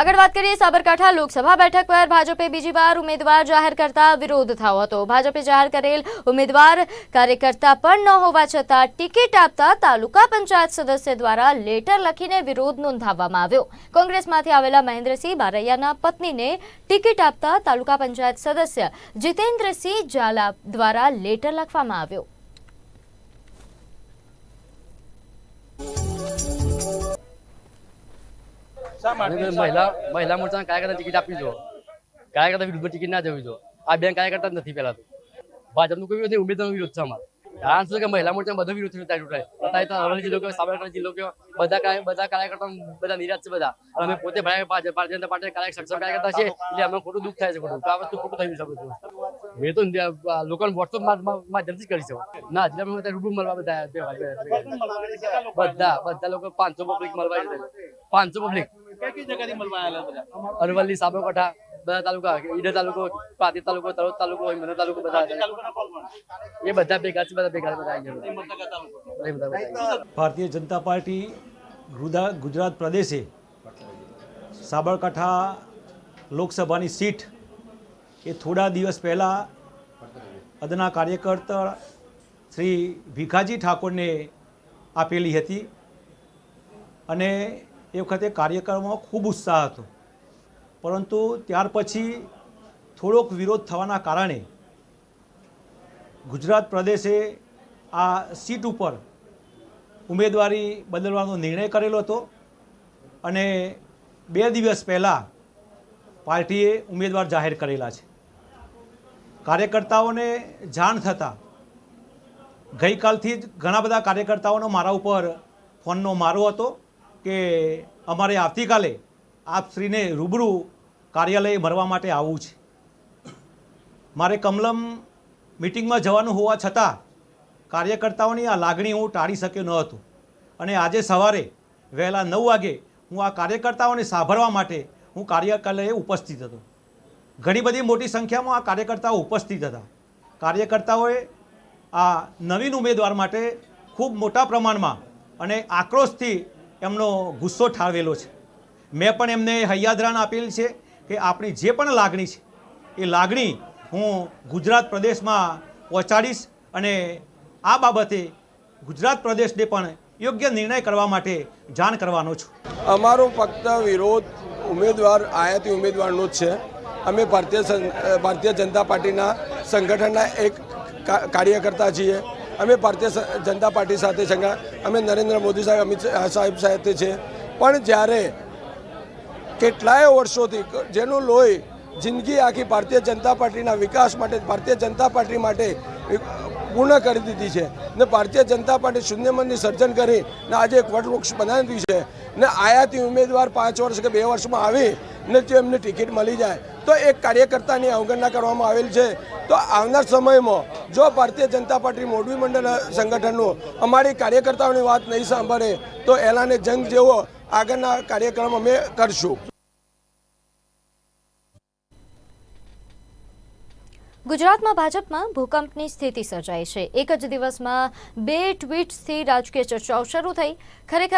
આગળ વાત કરીએ સાબરકાંઠા લોકસભા બેઠક પર. ભાજપે બીજી વાર ઉમેદવાર જાહેર કરતા વિરોધ થયો હતો. ભાજપે જાહેર કરેલ ઉમેદવાર કાર્યકર્તા પણ ન હોવા છતાં ટિકિટ આપતા તાલુકા પંચાયત સદસ્ય દ્વારા લેટર લખીને વિરોધ નોંધાવવામાં આવ્યો. કોંગ્રેસમાંથી આવેલા મહેન્દ્રસિંહ બારૈયાના પત્નીને ટિકિટ આપતા તાલુકા પંચાયત સદસ્ય જીતેન્દ્રસિંહ ઝાલા દ્વારા લેટર લખવામાં આવ્યો. શા મહિલા મહિલા મોરચાના કાર્યકર્તા ટિકિટ આપવી જો કાર્યકર્તા વિરુદ્ધમાં ટિકિટ ના જવી જો આ બેન કાર્યકર્તા નથી પેલા તો. ભાજપનું કોઈ નથી ઉમેદવારનો વિરોધ છે અમારે. કારણ કે મહિલા મોરચા બધો વિરોધ થયો તૂટાય અત્યારે તો અરવલ્લી જિલ્લો કયો સાબરકાંઠા જિલ્લો કયો બધા કાર્ય બધા કાર્યકર્તા બધા નિરાશ છે બધા. અમે પોતે ભાઈ ભારતીય જનતા પાર્ટી કાર્ય સક્ષમ કાર્યકર્તા છે એટલે અમને ખોટું દુઃખ થાય છે ખોટું. આ વસ્તુ ખોટું થયું છે બધું. મેં તો લોકોને વોટ્સઅપ માધ્યમથી કરી છે ના જિલ્લામાં રૂબરૂ મળવા બધા બધા બધા લોકો પાંચસો પબ્લિક મળવા પાંચસો પબ્લિક કઈ કઈ જગ્યાથી મળવા આવેલા બધા અરવલ્લી સાબરકાંઠા બધા તાલુકા ઈડર તાલુકો પાતી તાલુકો તળોદ તાલુકો મને તાલુકો બધા? એ બધા ભેગા છે બધા ભેગા બધા. ભારતીય જનતા પાર્ટી ગુદા- ગુજરાત પ્રદેશે સાબરકાંઠા લોકસભાની સીટ એ થોડા દિવસ પહેલાં અદના કાર્યકર્તા શ્રી ભીખાજી ઠાકોરને આપેલી હતી અને એ વખતે કાર્યક્રમમાં ખૂબ ઉત્સાહ હતો. પરંતુ ત્યાર પછી થોડોક વિરોધ થવાના કારણે ગુજરાત પ્રદેશે આ સીટ ઉપર ઉમેદવારી બદલવાનો નિર્ણય કરેલો હતો અને બે દિવસ પહેલાં પાર્ટીએ ઉમેદવાર જાહેર કરેલા છે. કાર્યકર્તાઓને જાણ થતાં ગઈકાલથી જ ઘણા બધા કાર્યકર્તાઓનો મારા ઉપર ફોનનો મારો હતો. કે અમારે આવતીકાલે આપ શ્રીને રૂબરૂ કાર્યાલયે મળવા માટે આવવું છે. મારે કમલમ મિટિંગમાં જવાનું હોવા છતાં કાર્યકર્તાઓની આ લાગણી હું ટાળી શક્યો ન હતો. અને આજે સવારે વહેલા નવ વાગે હું આ કાર્યકર્તાઓને સાંભળવા માટે હું કાર્યકાલયે ઉપસ્થિત હતો. ઘણી બધી મોટી સંખ્યામાં આ કાર્યકર્તાઓ ઉપસ્થિત હતા. કાર્યકર્તાઓએ આ નવીન ઉમેદવાર માટે ખૂબ મોટા પ્રમાણમાં અને આક્રોશથી એમનો ગુસ્સો ઠારવેલો છે. મેં પણ એમને હૈયાદરાન આપેલ છે કે આપણી જે પણ લાગણી છે, એ લાગણી હું ગુજરાત પ્રદેશમાં પહોંચાડીશ અને આ બાબતે ગુજરાત પ્રદેશને પણ યોગ્ય નિર્ણય કરવા માટે જાણ કરવાનો છું. અમારો ફક્ત વિરોધ ઉમેદવાર, આયાતી ઉમેદવારનો જ છે. અમે ભારતીય ભારતીય જનતા પાર્ટીના સંગઠનના એક કાર્યકર્તા છીએ. અમે ભારતીય જનતા પાર્ટી સાથે સંગા અમે નરેન્દ્ર મોદી સાહેબ, અમિત સાહેબ સાથે છે. પણ જ્યારે કેટલાય વર્ષોથી જેનું લોહી જિંદગી આખી ભારતીય જનતા પાર્ટીના વિકાસ માટે, ભારતીય જનતા પાર્ટી માટે પૂર્ણ કરી દીધી છે. ને ભારતીય જનતા પાર્ટી શૂન્યમનની સર્જન કરી ને આજે એક વટવૃક્ષ બનાવી છે. ને આયાતી ઉમેદવાર પાંચ વર્ષ કે બે વર્ષમાં આવી ને જો એમને ટિકિટ મળી જાય. તો એક કાર્યકર્તાની અવગણના કરવામાં આવેલ છે. તો આવનાર સમયમાં જો ભારતીય જનતા પાર્ટી મોરબી મંડળ સંગઠનનું અમારી કાર્યકર્તાઓની વાત નહીં સાંભળે, તો એલાને જંગ જેવો આગળના કાર્યક્રમ અમે કરશું. ગુજરાતમાં ભાજપમાં ભૂકંપની સ્થિતિ સર્જાઈ છે. એક જ દિવસમાં બે ટ્વીટ્સથી રાજકીય ચર્ચાઓ શરૂ થઈ. ખરેખર